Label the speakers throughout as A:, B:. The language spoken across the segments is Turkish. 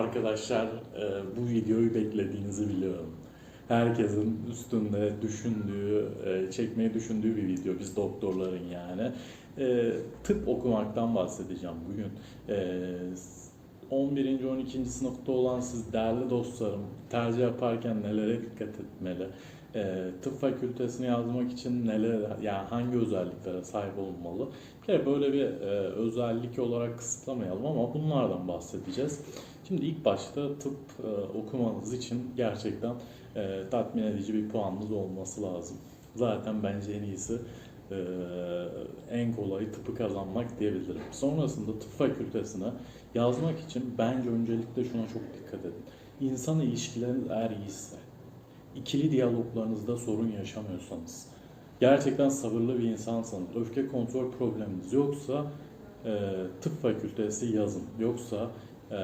A: arkadaşlar e, bu videoyu beklediğinizi biliyorum. Herkesin üstünde düşündüğü, e, çekmeyi düşündüğü bir video. Biz doktorların yani. E, tıp okumaktan bahsedeceğim bugün. 11. 12. sınıfta olan siz değerli dostlarım tercih yaparken nelere dikkat etmeli? E, tıp fakültesini yazmak için neler, yani hangi özelliklere sahip olmalı? Bir kere böyle bir e, özellik olarak kısıtlamayalım ama bunlardan bahsedeceğiz. Şimdi ilk başta tıp e, okumanız için gerçekten e, tatmin edici bir puanınız olması lazım. Zaten bence en iyisi e, en kolayı tıpı kazanmak diyebilirim. Sonrasında tıp fakültesine yazmak için bence öncelikle şuna çok dikkat edin. İnsan ilişkileriniz eğer iyiyse, ikili diyaloglarınızda sorun yaşamıyorsanız, gerçekten sabırlı bir insansanız, öfke kontrol probleminiz yoksa e, tıp fakültesi yazın. Yoksa e,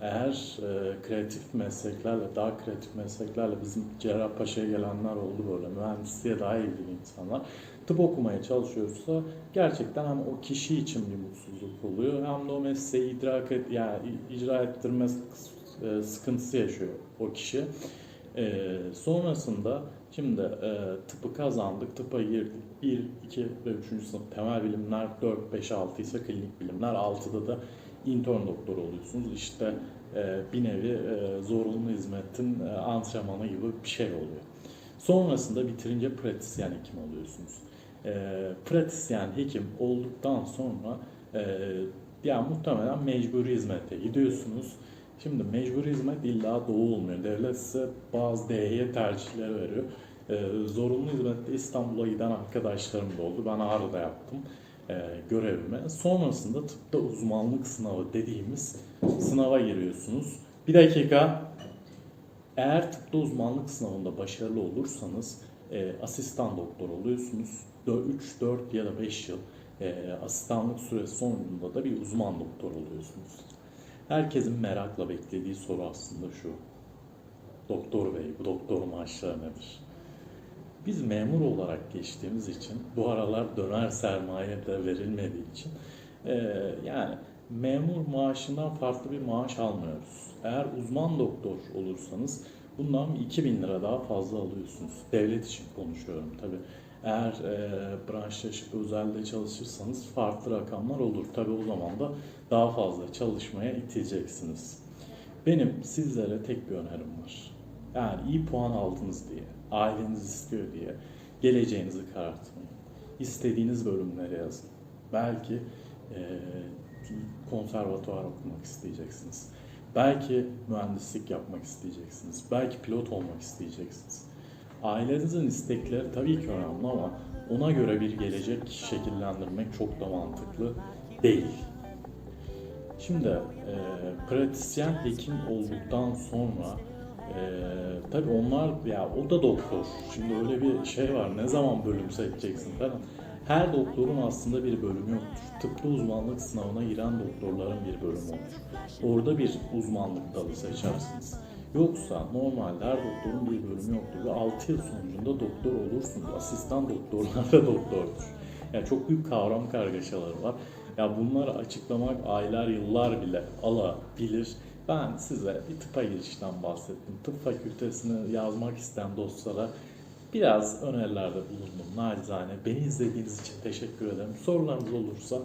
A: eğer e, kreatif mesleklerle, daha kreatif mesleklerle bizim Cerrahpaşa'ya gelenler oldu böyle, mühendisliğe daha ilgili insanlar tıp okumaya çalışıyorsa gerçekten hem o kişi için bir mutsuzluk oluyor hem de o mesleği idrak et, yani icra ettirme e, sıkıntısı yaşıyor o kişi. E, sonrasında şimdi e, tıpı kazandık, tıpa girdik. 1, 2 ve 3. sınıf temel bilimler, 4, 5, 6 ise klinik bilimler, 6'da da intern doktor oluyorsunuz. İşte e, bir nevi e, zorunlu hizmetin e, antrenmanı gibi bir şey oluyor. Sonrasında bitirince pratisyen hekim oluyorsunuz. E, pratisyen hekim olduktan sonra e, yani muhtemelen mecburi hizmete gidiyorsunuz. Şimdi mecburi hizmet illa doğu olmuyor. Devlet size bazı DY tercihleri veriyor. E, zorunlu hizmette İstanbul'a giden arkadaşlarım da oldu. Ben Ağrı'da yaptım e, görevimi. Sonrasında tıpta uzmanlık sınavı dediğimiz sınava giriyorsunuz. Bir dakika. Eğer tıpta uzmanlık sınavında başarılı olursanız e, asistan doktor oluyorsunuz. 3, 4 ya da 5 yıl e, asistanlık süresi sonunda da bir uzman doktor oluyorsunuz. Herkesin merakla beklediği soru aslında şu. Doktor bey, bu doktor maaşları nedir? Biz memur olarak geçtiğimiz için bu aralar döner sermaye de verilmediği için e, yani memur maaşından farklı bir maaş almıyoruz. Eğer uzman doktor olursanız bundan 2000 lira daha fazla alıyorsunuz. Devlet için konuşuyorum tabi. Eğer e, branşlaşıp özelde çalışırsanız farklı rakamlar olur. Tabi o zaman da daha fazla çalışmaya iteceksiniz. Benim sizlere tek bir önerim var. Yani iyi puan aldınız diye, aileniz istiyor diye geleceğinizi karartmayın. İstediğiniz bölümlere yazın. Belki e, konservatuvar okumak isteyeceksiniz. Belki mühendislik yapmak isteyeceksiniz. Belki pilot olmak isteyeceksiniz. Ailenizin istekleri tabii ki önemli ama ona göre bir gelecek şekillendirmek çok da mantıklı değil. Şimdi e, pratisyen hekim olduktan sonra e, tabii onlar ya o da doktor. Şimdi öyle bir şey var. Ne zaman bölüm seçeceksin falan. Her doktorun aslında bir bölümü yoktur. Tıpta uzmanlık sınavına giren doktorların bir bölümü olur. Orada bir uzmanlık dalı seçersiniz. Yoksa normalde her doktorun bir bölümü yoktur ve 6 yıl sonucunda doktor olursunuz. Asistan doktorlar da doktordur. Yani çok büyük kavram kargaşaları var. Ya bunları açıklamak aylar yıllar bile alabilir. Ben size bir tıpa girişten bahsettim. Tıp fakültesini yazmak isteyen dostlara biraz önerilerde bulundum nacizane. Beni izlediğiniz için teşekkür ederim. Sorularınız olursa